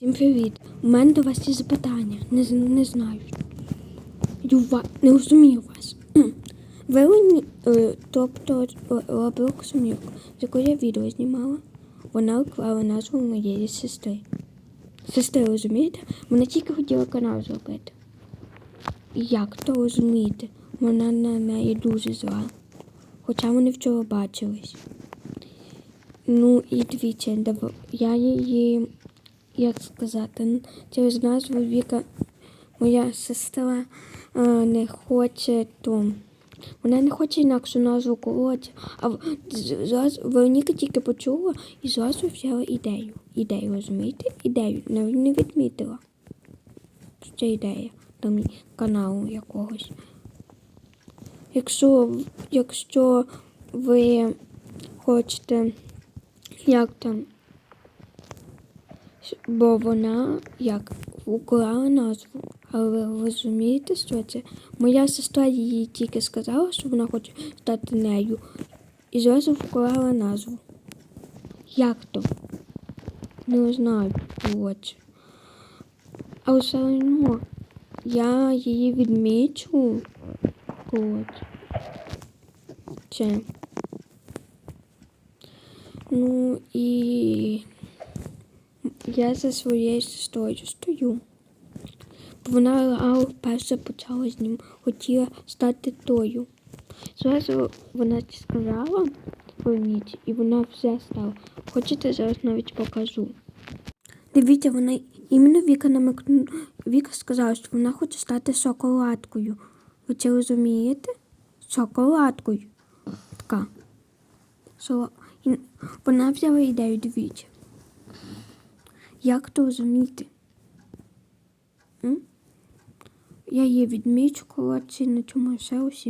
Всім привіт! У мене до вас є запитання. Не, не знаю. Не розумію вас. Ви мені, е, тобто Roblox Смюк, з якої я відео знімала, вона вклала назву моєї сестри. Сестри, розумієте? Вона тільки хотіла канал зробити. Як то розумієте? Вона на неї дуже зла. Хоча вони вчора бачились. Ну і дивіться, я її, як сказати, через назву Віка, моя сестра е, не хоче то. Вона не хоче інакшу назву колоті, а зразу Вероніка тільки почула і зразу взяла ідею. Ідею, розумієте? Ідею. Навіть не відмітила. Це ідея там каналу якогось. Якщо, якщо ви хочете як там. Бо вона як украла назву. Але ви розумієте, що це? Моя сестра їй тільки сказала, що вона хоче стати нею. І зразу вкрала назву. Як то? Не знаю, коротше. Але все одно я її відмічу. Коротше. Це. Ну і я за своєю сестрою стою. Бо Вона а, перше почала з ним, хотіла стати тою. Зразу вона сказала Вероніці, і вона все стала. Хочете, зараз навіть покажу. Дивіться, вона іменно Віка намикнула. Віка сказала, що вона хоче стати шоколадкою. Ви це розумієте? Шоколадкою. Така. Вона взяла ідею, дивіться. Як то розуміти? М? Я її відмічу, коротше, на цьому все. Усім